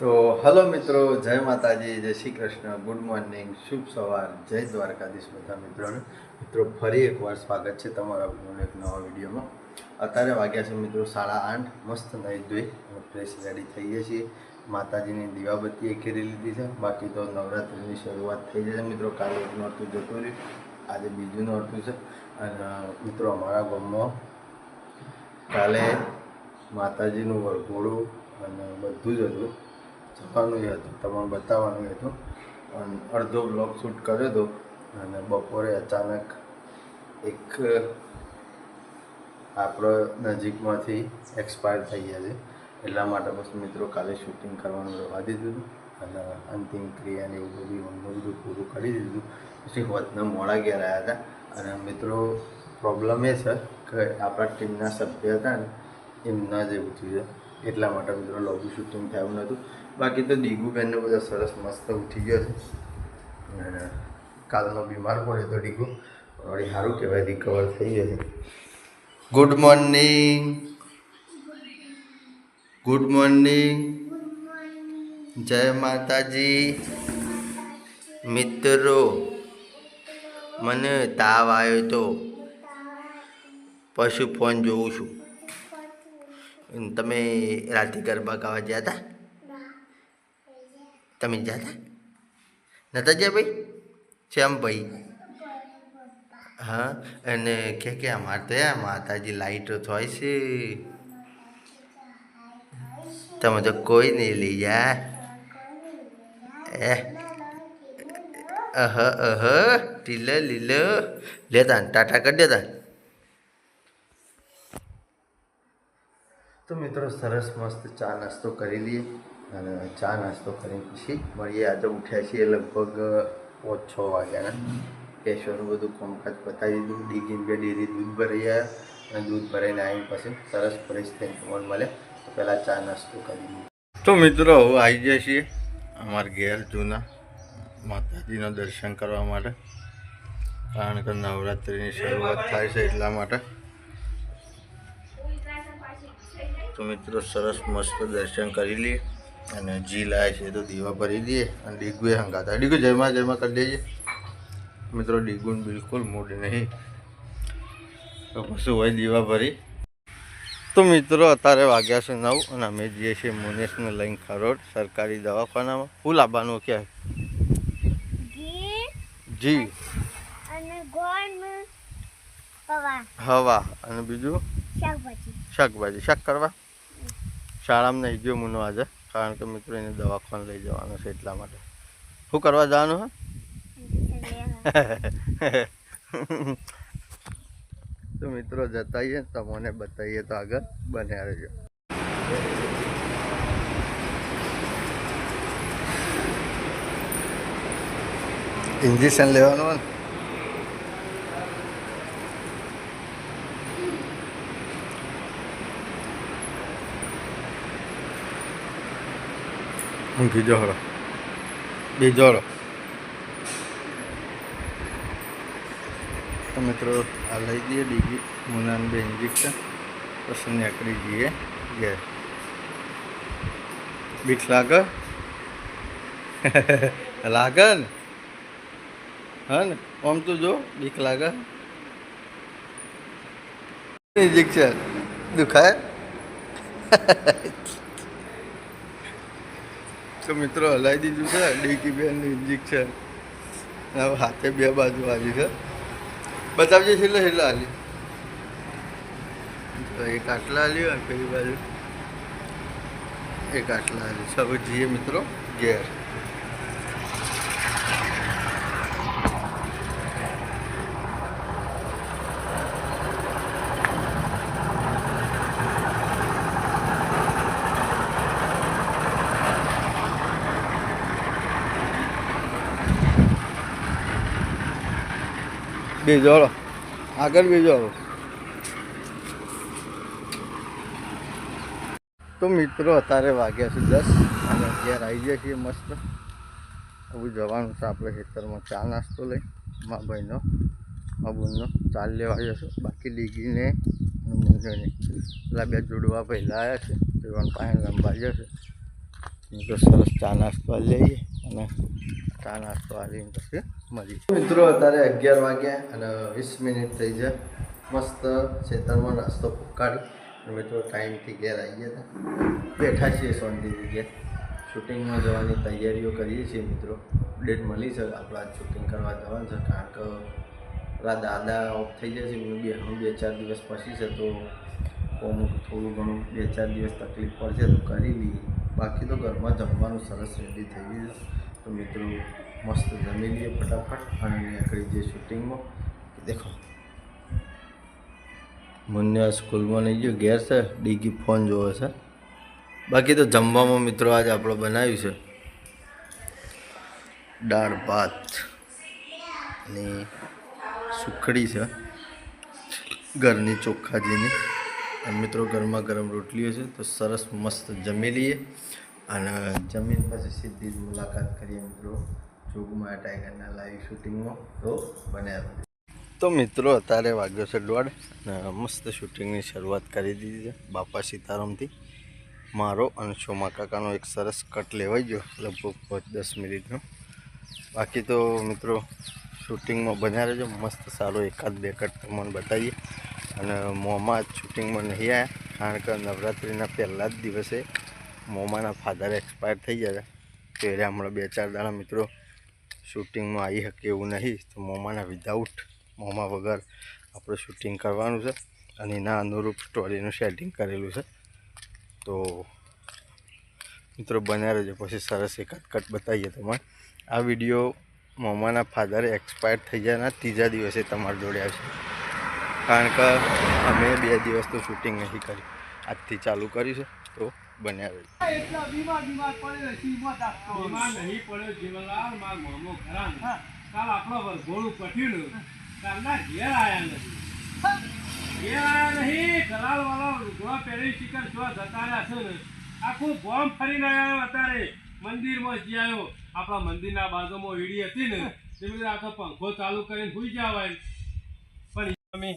તો હલો મિત્રો, જય માતાજી, જય શ્રી કૃષ્ણ, ગુડ મોર્નિંગ, શુભ સવાર, જય દ્વારકાધીશ બધા મિત્રોને. મિત્રો, ફરી એકવાર સ્વાગત છે તમારા એક નવા વિડીયોમાં. અત્યારે વાગ્યા છે મિત્રો સાડા આઠ, મસ્ત નાહી ધોઈ ફ્રેશ રેડી થઈએ છીએ. માતાજીની દીવાબત્તી એ કરી લીધી છે. બાકી તો નવરાત્રિની શરૂઆત થઈ જશે મિત્રો. કાલે એક નોરતું જતું રહ્યું. આજે બીજું નોરતું છે. અને મિત્રો, અમારા ગામમાં કાલે માતાજીનું વરઘોડું અને બધું જ હતું. જવાનું જ હતું, તમારે બતાવવાનું હતું. અને અડધો બ્લોગ શૂટ કર્યો હતો અને બપોરે અચાનક એક આપણો નજીકમાંથી એક્સપાયર થઈ ગયા છે. એટલા માટે બસ મિત્રો કાલે શૂટિંગ કરવાનું રવા દીધું અને અંતિમ ક્રિયાને એવું બધું એમનું બધું પૂરું કરી દીધું પછી વધના મોડા ઘેર આવ્યા હતા અને મિત્રો પ્રોબ્લેમ એ છે કે આપણા ટીમના સભ્ય હતા ને એમના જ એવું થયું છે. એટલા માટે મિત્રો લોબી શૂટિંગ થયું નહોતું. બાકી તો ડીગુબેનને બધા સરસ મસ્ત ઉઠી ગયો છે. અને કાલનો બીમાર પડ્યો તો ડીગુ, વળી સારું કહેવાય રિકવર થઈ ગયો છે. ગુડ મોર્નિંગ ગુડ મોર્નિંગ જય માતાજી. મિત્રો, મને તાવ આવ્યો તો પશુ ફોન જોઉં છું. તમે રાતે ગરબા ગાવા ગયા હતા? તમે જાતા નતા જ્યાં ભાઈ? શ્યામ ભાઈ હા, અને કે કે અમારે તો માતાજી લાઈટો થાય છે. તમે તો કોઈ નહીં લઈ જા. એ અહ અહ ટીલે લીલ લેતા ટાટા કરી દેતા તો મિત્રો, સરસ મસ્ત ચા નાસ્તો કરી લઈએ. અને ચા નાસ્તો કરીને પછી મળીએ. આજે ઉઠ્યા છીએ લગભગ પાંચ છ વાગ્યાના. કેશોનું બધું કામકાજ પતાવી દીધું. ડીગીન બે ડેરી દૂધ ભરાઈ આવ્યા અને દૂધ ભરાઈને આવીને પછી સરસ ફ્રેશ થઈને ફોન મળે. તો પહેલાં ચા નાસ્તો કરી તો મિત્રો, હવે આવી જાય છીએ અમારા ઘેર જૂના માતાજીના દર્શન કરવા માટે. કારણ કે નવરાત્રિની શરૂઆત થાય છે એટલા માટે. તો મિત્રો, સરસ મસ્ત દર્શન કરી લઈએ. અને જી લાય છે તો દીવા ભરી દઈએ અને ડીગુએ હંગાતા. ડીગુ જયમાં જયમાં કરી દેજે. મિત્રો ડીગું બિલકુલ મૂડ નહીં. તો પછી હોય દીવા ભરી. તો મિત્રો અત્યારે વાગ્યા છે નવ અને અમે જઈએ છીએ મુનેશને લઈને ખરોડ સરકારી દવાખાનામાં. ફૂલ લાવવાનું ક્યાં? જી. હવા. અને બીજું? શાકભાજી. શાકભાજી. શાક કરવા? શાળામાં નહીં ગયો મુનો આજે. કારણ કે મિત્રો એને દવાખાને લઈ જવાનો છે એટલા માટે. શું કરવા જવાનું હે? તો મિત્રો જતાઈએ, તમને બતાવીએ તો આગળ. બન્યા રહેજો. ઇન્જેક્શન લેવાનું હોય ને ઊંઘી જોડો બે જોડો તો મિત્રો, આ લઈ દઈએ બીજી મુનાન બે ઇન્જેક્શન પછી નીકળી જઈએ ઘેર. બીક લાગે? લાગે ને? ને? આમ તો જો, બીક લાગે. ઇન્જેક્શન દુખાય? તો મિત્રો હલાવી દીધું છે. ડીકી બેનનું છે હાથે બે બાજુ આવી છે. બતાવજે છેલ્લે છેલ્લે હાલી એક આટલા હાલ્યું અને પેલી બાજુ. એક આટલા હાલ્યું સૌ જઈએ મિત્રો, ઘેર. બીજો આગળ બીજો તો મિત્રો, અત્યારે વાગ્યા છે દસ અને અગિયાર આવી જાય છીએ મસ્ત. હવે જવાનું છે આપણે ખેતરમાં ચા નાસ્તો લઈ મા ભાઈનો મા બુનનો ચાલ લેવા જશો. બાકી અને મુંજોને. પેલા બે જોડવા પહેલાં આવ્યા છે. પણ પાસે લંબા જશે. તો સરસ ચા નાસ્તો લઈએ અને ચા નાસ્તો આવીને પછી મળી મિત્રો, અત્યારે અગિયાર વાગ્યા અને વીસ મિનિટ થઈ છે. મસ્ત ખેતરમાં નાસ્તો પુકાડી. મિત્રો, ટાઈમથી ઘેર આવી ગયા બેઠા છીએ શાંતિથી ઘેર શૂટિંગમાં જવાની તૈયારીઓ કરીએ છીએ મિત્રો. ડેટ મળી છે. આપણા શૂટિંગ કરવા જવાનું છે. કારણ કે આપણા દાદા ઓફ થઈ જશે બે હું બે ચાર દિવસ પછી છે. તો અમુક થોડું ઘણું બે ચાર દિવસ તકલીફ પડશે. તો કરી લઈએ. બાકી તો ઘરમાં જમવાનું સરસ રેડી થઈ ગયું તો મિત્રો, મસ્ત જમી લઈએ ફટાફટ અને નીકળી જઈએ શૂટિંગમાં. દેખો. મુન્યા સ્કૂલમાં નહીં ગયો, ઘેર છે, ડીગી ફોન જોવે છે. બાકી તો જમવામાં મિત્રો આજે આપણે બનાવ્યું છે. દાળ, ભાત અને સુખડી છે. ઘરની ચોખ્ખાજીની. અને મિત્રો ગરમા ગરમ રોટલીઓ છે તો સરસ મસ્ત જમી લઈએ. અને જમીન પછી સીધી જ મુલાકાત કરીએ મિત્રો. જોગમાં ટાઈગરના લાઈવ શૂટિંગમાં તો બન્યા તો મિત્રો, અત્યારે વાગ્યો છે દોઢ અને મસ્ત શૂટિંગની શરૂઆત કરી દીધી છે બાપા સીતારામથી. મારો અને સોમા કાકાનો એક સરસ કટ લેવાઈ ગયો લગભગ પાંચ દસ મિનિટનો. બાકી તો મિત્રો શૂટિંગમાં બન્યા રહેજો. મસ્ત સારો એકાદ બે કટ તમને બતાવીએ. અને મોંમાં શૂટિંગમાં નહીં આવ્યા કારણ કે નવરાત્રિના પહેલાં જ દિવસે મોમાના ફાધર એક્સપાયર થઈ ગયા હતા તો હમણાં બે ચાર દાડા મિત્રો શૂટિંગમાં આવી શકે એવું નહીં. તો મોમાના વિધાઉટ મોમા વગર આપણે શૂટિંગ કરવાનું છે અને એના અનુરૂપ સ્ટોરીનું સેટિંગ કરેલું છે. તો મિત્રો બન્યા રહેજો. પછી સરસ એકાદ કટ બતાવીએ તમારે આ વીડિયો મોમાના ફાધરે એક્સપાયર થઈ ગયાના ત્રીજા દિવસે તમારા જોડે આવશે. કારણ કે અમે બે દિવસ તો શૂટિંગ નહીં કર્યું આજથી ચાલુ કર્યું છે. તો બન્યા એટલા બીમાર બીમાર પડે છે હિંમત બીમાર નહીં પડ્યો જીવનલાલ માર મામો ખરા ને. કાલ આપણો વરઘોડું પટ્યું કાલના ઘેર આયા નથી. ઘેર આયા નહીં દલાલ વાળા લુગડા પહેરી શિખર જો જતા રહ્યા છે ને. આખું બોમ્બ ફરીને આવ્યો અત્યારે. મંદિરમાં જઈ આવ્યો. આપણા મંદિરના બાજુમાં વીડી હતી ને. તે બધું આ પંખો ચાલુ કરીને સુઈ જવાય. પણ તમે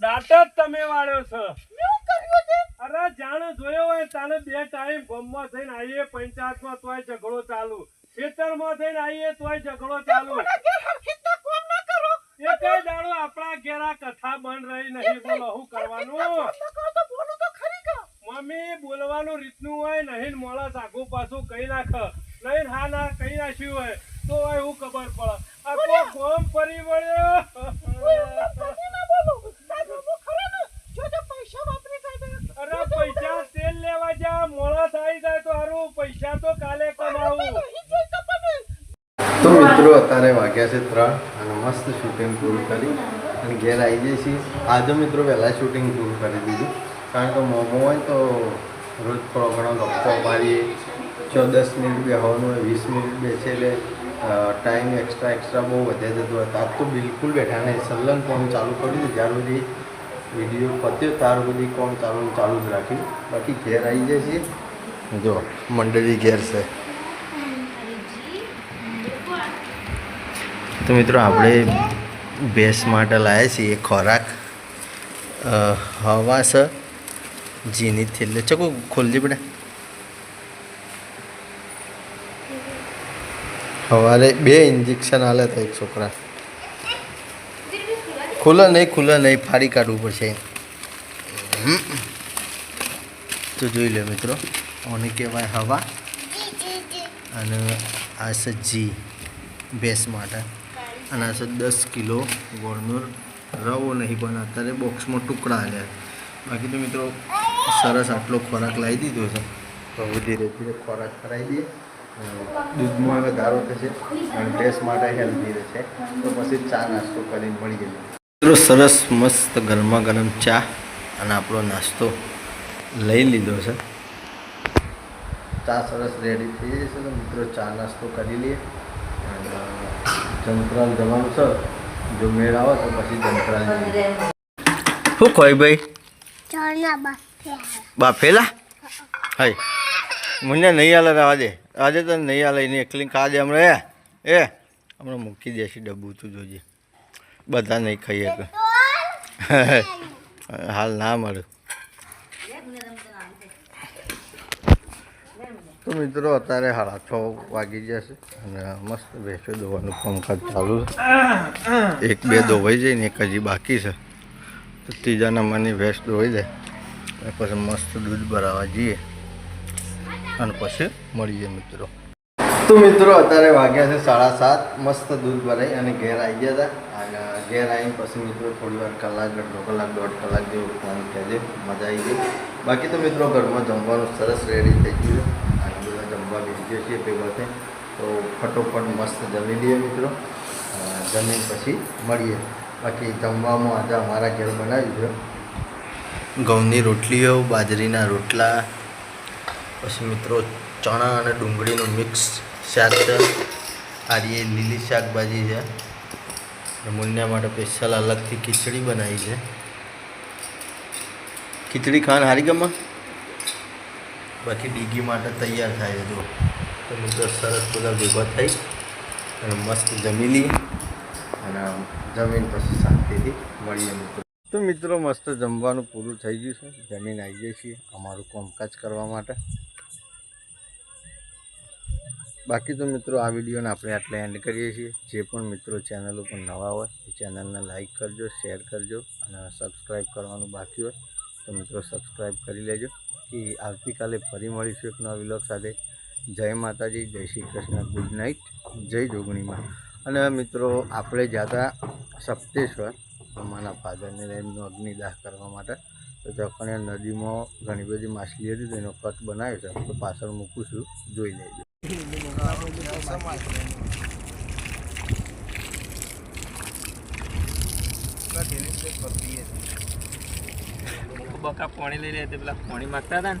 દાંત જ તમે વાળ્યો છો? અરે જાણે જોયો હોય તાને બે ટાઈમ ગામમાં થઈને આવીએ પંચાયતમાં તોય ઝઘડો ચાલુ. ખેતરમાં થઈને આવીએ તોય ઝઘડો ચાલુ. એ કઈ દાડો આપણા ઘેરા કથા બંધ રહી નહીં બોલો કરવાનું? મમ્મી બોલવાનું રીતનું હોય નહીં મોડા સાગું પાછું કઈ નાખ. નહીં હા ના કઈ નાખ્યું હોય તો હોય એવું ખબર પડે. આખો ગોમ ફરી વળ્યો અરે પૈસા તેલ લેવા જા મોડા થઈ જાય તો હારું પૈસા તો કાલે કમાવું તો મિત્રો અત્યારે વાગ્યા છે ત્રણ અને મસ્ત શૂટિંગ પૂરું કરી અને ઘેર આવી જઈએ છીએ. આજે મિત્રો પહેલાં શૂટિંગ પૂરું કરી દીધું. કારણ કે મોમો હોય તો રોજ થોડો ઘણો ગપ્પો મારીએ ચો દસ મિનિટ બેહવાનું હોય વીસ મિનિટ બેસે એટલે ટાઈમ એક્સ્ટ્રા એક્સ્ટ્રા બહુ વધે જતો હતો આજ તો બિલકુલ બેઠા નહીં. સલન કોમ ચાલુ કર્યું હતું ત્યાર સુધી વીડિયો પત્યો ત્યાર સુધી કોમ ચાલુ ચાલુ જ રાખ્યું. બાકી ઘેર આવી જાય છીએ. જો, મંડળી ઘેર છે. તો મિત્રો, આપણે ભેંસ માટે લાવ્યા છીએ ખોરાક. હવા છે જીની થેલે. ચકો, ખોલજે બેટા. સવારે બે ઇન્જેક્શન આલે હતા એક છોકરા. ખુલ્લે નહીં ખુલ્લે નહીં, ફાડી કાઢવું પડશે. તો જોઈ લે મિત્રો. ઓને કહેવાય હવા અને આ છે જી, ભેંસ માટે. અને આ છે દસ કિલો ગોળનો રવો નહીં, પણ અત્યારે બોક્સમાં ટુકડા આવ્યા બાકી તો મિત્રો, સરસ આટલો ખોરાક લાવી દીધો છે. તો હવે ધીરે ધીરે ખોરાક કરાવી દઈએ. દૂધમાં દૂધમાં વધારો થશે અને ભેંસ માટે હેલ્ધી રહેશે. તો પછી ચા નાસ્તો કરીને મળી જઈએ. મિત્રો, સરસ મસ્ત ગરમા ગરમ ચા અને આપણો નાસ્તો લઈ લીધો છે. ચા સરસ રેડી થઈ જશે તો મિત્રો ચા નાસ્તો કરી લઈએ અને જંત્રાલ જવાનું છે જો મેળ આવે તો પછી જંત્રાલ શું ખોય ભાઈ? બાફેલા. હાય. મને નહીં હાલે રહેવા દે આજે તો નહીં હાલે એની એકલી ખા દે હમણાં એ એ હમણાં મૂકી દેશે ડબ્બુ તું જોજે. બધા નહીં ખાઈએ તો. હાલ ના મળે. તો મિત્રો, અત્યારે સાડા છ વાગી જશે અને મસ્ત ભેંસો દોવાનું કામકાજ ચાલુ છે. એક, બે દોવાઈ જાય ને એક હજી બાકી છે. તો ત્રીજા નંબરની ભેંસ દોવાઈ જાય પછી મસ્ત દૂધ ભરાવા જઈએ. અને પછી મળીએ મિત્રો. તો મિત્રો, અત્યારે વાગ્યા છે સાડા સાત. મસ્ત દૂધ ભરાઈ અને ઘેર આવી ગયા હતા. અને ઘેર આવીને પછી મિત્રો થોડી વાર કલાક, અડધો કલાક, દોઢ કલાક જેવું ફોન કહેજે મજા આવી ગઈ. બાકી તો મિત્રો, ઘરમાં જમવાનું સરસ રેડી થઈ ગયું જમવા છે ભેગા થઈ તો ફટોફટ મસ્ત જમી લઈએ મિત્રો. જમીન પછી મળીએ. બાકી જમવામાં આજે અમારા ઘેર બનાવી છે. ઘઉંની રોટલીઓ, બાજરીના રોટલા, પછી મિત્રો ચણા અને ડુંગળીનું મિક્સ શાક છે. આરી લીલી શાકભાજી છે. મુન્યા માટે સ્પેશિયલ અલગથી ખીચડી બનાવી છે. ખીચડી ખાન હારી ગમા બાકી ડીગી માટે તૈયાર થાય છે જો તો મિત્રો સરસ બધા ભેગા થઈ અને મસ્ત જમી અને જમીન પછી શાંતિથી મળીએ મિત્રો. તો મિત્રો મસ્ત જમવાનું પૂરું થઈ ગયું છે. જમીન આવી જઈએ છીએ અમારું કામકાજ કરવા માટે. બાકી તો મિત્રો આ વિડીયોને આપણે આટલે એન્ડ કરીએ છીએ. જે પણ મિત્રો ચેનલ ઉપર નવા હોય એ ચેનલને લાઈક કરજો શેર કરજો અને સબસ્ક્રાઈબ કરવાનું બાકી હોય તો મિત્રો સબસ્ક્રાઈબ કરી લેજો. કે આવતીકાલે ફરી મળીશું એક નવા વિલોક સાથે. જય માતાજી, જય શ્રી કૃષ્ણ, ગુડ નાઇટ, જય જોગણીમાં. અને મિત્રો, આપણે જતા સપ્તેશ્વર, અમારા ફાધરને લઈને અગ્નિદાહ કરવા માટે. તો ચકણિયા નદીમાં ઘણી બધી માછલી હતી, તેનો કટ બનાવ્યો છે. તો પાછળ મૂકું છું, જોઈ લેજો. બકા પાણી લઈ રહ્યા પેલા પાણી માગતા હતા ને?